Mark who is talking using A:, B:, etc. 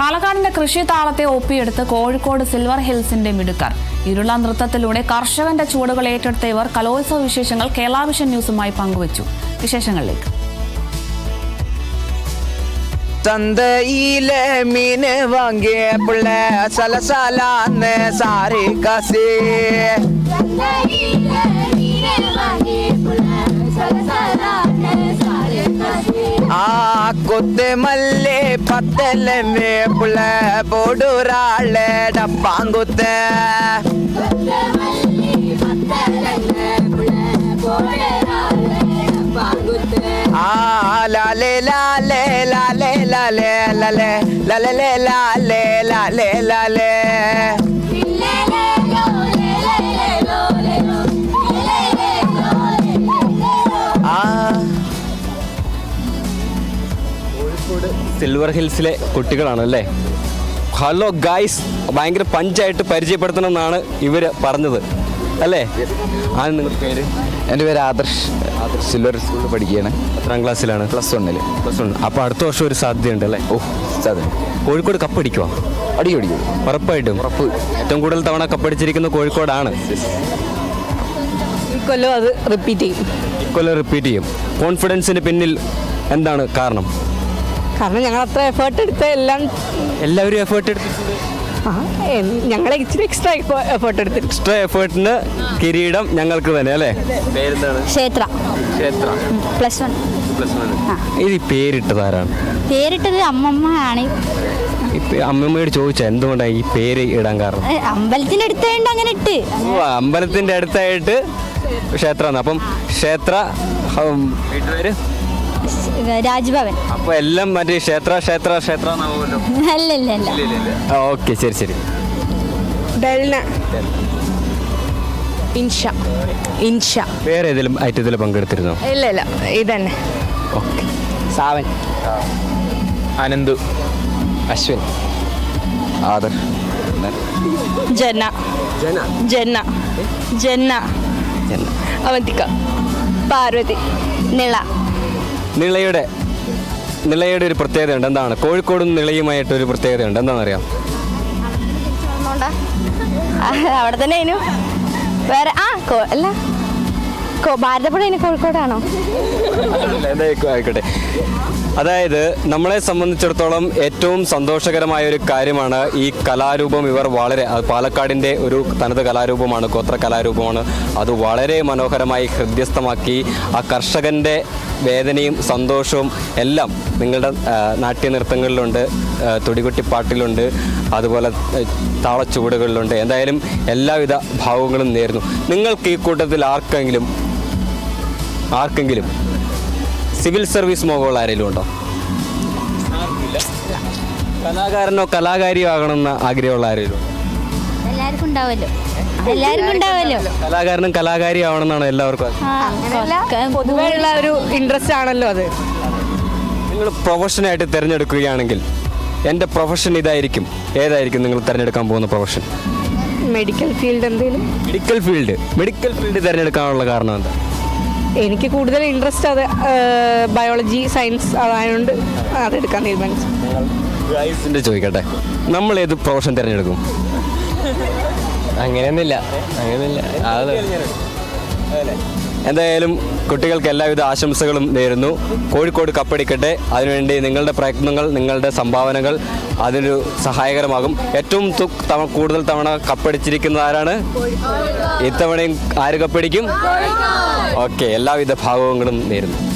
A: പാലക്കാടിന്റെ കൃഷി താളത്തെ ഒപ്പിയെടുത്ത് കോഴിക്കോട് സിൽവർ ഹിൽസിന്റെ മിടുക്കർ. ഇരുള നൃത്തത്തിലൂടെ കർഷകന്റെ ചുവടുകൾ ഏറ്റെടുത്ത ഇവർ കലോത്സവ വിശേഷങ്ങൾ കേരള വിഷൻ ന്യൂസുമായി പങ്കുവച്ചു. വിശേഷങ്ങളിലേക്ക്.
B: ചന്തയിലെ മീന് വാങ്ങിയ പിള്ള സലസലാന്ന് സാരി കസി. கொத்து மல்லி பத்தல மேப்புல போடுறாள் டப்பாங்குத்த. லாலே லாலே லாலே லாலே லாலே லாலே லாலே லாலே லாலே.
C: സിൽവർ ഹിൽസിലെ കുട്ടികളാണ് അല്ലേ ഹലോ ഗായ്സ് ഭയങ്കര പഞ്ചായിട്ട് പരിചയപ്പെടുത്തണമെന്നാണ് ഇവർ പറഞ്ഞത്. അല്ലേ? ആ നിങ്ങളുടെ പേര്?
D: എന്റെ പേര് ആദർശ്. ആദർശ്. സിൽവർ സ്കൂളിൽ പഠിക്കുകയാണ്.
C: എത്രാം ക്ലാസ്സിലാണ്?
D: പ്ലസ് വണ്ണിൽ
C: പ്ലസ് വൺ അപ്പോൾ അടുത്ത വർഷം ഒരു സാധ്യതയുണ്ട് അല്ലേ?
D: ഓ സാധ്യത.
C: കോഴിക്കോട് കപ്പ് അടിക്കുമോ
D: അടിക്കും അടിക്കും.
C: ഉറപ്പായിട്ടും.
D: ഉറപ്പ്.
C: ഏറ്റവും കൂടുതൽ തവണ കപ്പടിച്ചിരിക്കുന്ന കോഴിക്കോടാണ്.
E: കൊല്ലം അത് റിപ്പീറ്റ് ചെയ്യും.
C: ഇക്കൊല്ലം റിപ്പീറ്റ് ചെയ്യും. കോൺഫിഡൻസിന് പിന്നിൽ എന്താണ് കാരണം?
E: കാരണം ഞങ്ങൾ അത്ര എഫേർട്ട് എടുത്ത് എല്ലാം
C: എല്ലാവരും എഫേർട്ട് എടുത്തിട്ടുണ്ട്.
E: ആ, എൻ- ഞങ്ങൾ ഇച്ചിരി എക്സ്ട്രാ എഫേർട്ട് എടുത്തിട്ട്
C: എക്സ്ട്രാ എഫേർട്ടിന് കിരീടം ഞങ്ങൾക്ക് തന്നെ അല്ലേ? പേരെന്താണ്?
F: ക്ഷേത്ര.
C: ക്ഷേത്ര.
F: പ്ലസ് വൺ
C: പ്ലസ് വൺ ഇത് ഈ പേരിട്ടത് ആരാണ്?
F: പേരിട്ടത് അമ്മമ്മ ആണ്.
C: ഈ പേ- അമ്മമ്മയോട് ചോദിച്ചാ എന്തുകൊണ്ടാണ് ഈ പേര് ഇടാൻ കാരണം?
F: ഏ, അമ്പലത്തിന്റെ അടുത്തായോണ്ട് അങ്ങനെ ഇട്ട്.
C: ഓ അമ്പലത്തിന്റെ അടുത്തായിട്ട് ക്ഷേത്രമാണ് അപ്പം ക്ഷേത്ര ഹം, വീട്ടുപേര്?
F: രാജ്ഭവൻ.
C: അപ്പൊ എല്ലാം മറ്റേ ക്ഷേത്ര ക്ഷേത്ര ക്ഷേത്ര എന്നാവുമല്ലോ
F: അല്ല
C: ഓക്കെ ശരി ശരി.
E: ഡെൽന. ഇൻഷ. ഇൻഷ.
C: വേറെ ഏതെങ്കിലും ഐറ്റത്തിൽ പങ്കെടുത്തിരുന്നോ?
E: ഇല്ല ഇല്ല. ഇതന്നെ.
C: ഓക്കെ.
D: സാവൻ. അനന്തു. അശ്വിൻ. ആദർ. പിന്നെ
E: ജന ജന്ന. ജന്ന. അവന്തിക പാർവതി.
F: നിള.
C: നിളയുടെ നിളയുടെ ഒരു പ്രത്യേകതയുണ്ട്. എന്താണ്? കോഴിക്കോടും നിളയുമായിട്ട് ഒരു പ്രത്യേകതയുണ്ട്. എന്താണെന്നറിയാം?
F: അവിടെ തന്നെ അതിനു വേറെ ആ കോ- അല്ല. ഭാരതപ്പുഴ അതിന് കോഴിക്കോടാണോ?
C: ആയിക്കോട്ടെ. അതായത് നമ്മളെ സംബന്ധിച്ചിടത്തോളം ഏറ്റവും സന്തോഷകരമായ ഒരു കാര്യമാണ് ഈ കലാരൂപം. ഇവർ വളരെ പാലക്കാടിന്റെ ഒരു തനത് കലാരൂപമാണ് ഗോത്ര കലാരൂപമാണ്. അത് വളരെ മനോഹരമായി ഹൃദ്യസ്ഥമാക്കി ആ കർഷകന്റെ വേദനയും സന്തോഷവും എല്ലാം നിങ്ങളുടെ നാട്യനൃത്തങ്ങളിലുണ്ട് തുടികുട്ടിപ്പാട്ടിലുണ്ട് അതുപോലെ താളച്ചുവടുകളിലുണ്ട്. എന്തായാലും എല്ലാവിധ ഭാവങ്ങളും നേരുന്നു. നിങ്ങൾക്ക് ഈ കൂട്ടത്തിൽ ആർക്കെങ്കിലും ആർക്കെങ്കിലും സിവിൽ സർവീസ് മോഹമുള്ള ആരെങ്കിലും ഉണ്ടോ? കലാകാരനോ കലാകാരിയോ ആകണമെന്ന് ആഗ്രഹമുള്ള ആരെങ്കിലും
F: എല്ലാവർക്കും എല്ലാവർക്കും ഉണ്ടാവല്ലോ.
C: കലാകാരനും കലാകാരി ആവണമെന്നാണ് എല്ലാവർക്കും
E: പൊതുവെയുള്ള ഒരു ഇൻട്രസ്റ്റ് ആണല്ലോ അത്.
C: നിങ്ങൾ പ്രൊഫഷനായിട്ട് തിരഞ്ഞെടുക്കുകയാണെങ്കിൽ എന്റെ പ്രൊഫഷൻ ഇതായിരിക്കും. ഏതായിരിക്കും നിങ്ങൾ തിരഞ്ഞെടുക്കാൻ പോകുന്ന പ്രൊഫഷൻ
E: മെഡിക്കൽ ഫീൽഡ് എന്തെങ്കിലും?
C: മെഡിക്കൽ ഫീൽഡ് മെഡിക്കൽ ഫീൽഡ് തിരഞ്ഞെടുക്കാനുള്ള കാരണം എന്താ?
E: എനിക്ക് കൂടുതൽ ഇൻട്രസ്റ്റ് അത് ബയോളജി സയൻസ് അതായതുകൊണ്ട് അതെടുക്കാൻ തീരുമാനിച്ചു.
C: ചോദിക്കട്ടെ നമ്മൾ ഏത് പ്രൊഫഷൻ തിരഞ്ഞെടുക്കും?
D: അങ്ങനെയൊന്നുമില്ല. അങ്ങനെയൊന്നുമില്ല. അത്
C: എന്തായാലും കുട്ടികൾക്ക് എല്ലാവിധ ആശംസകളും നേരുന്നു. കോഴിക്കോട് കപ്പടിക്കട്ടെ. അതിനുവേണ്ടി നിങ്ങളുടെ പ്രയത്നങ്ങൾ നിങ്ങളുടെ സംഭാവനകൾ അതിനൊരു സഹായകരമാകും. ഏറ്റവും തവണ കൂടുതൽ തവണ കപ്പടിച്ചിരിക്കുന്ന ആരാണ്? ഇത്തവണയും ആര് കപ്പടിക്കും? ഓക്കെ എല്ലാവിധ ഭാഗങ്ങളും നേരുന്നു.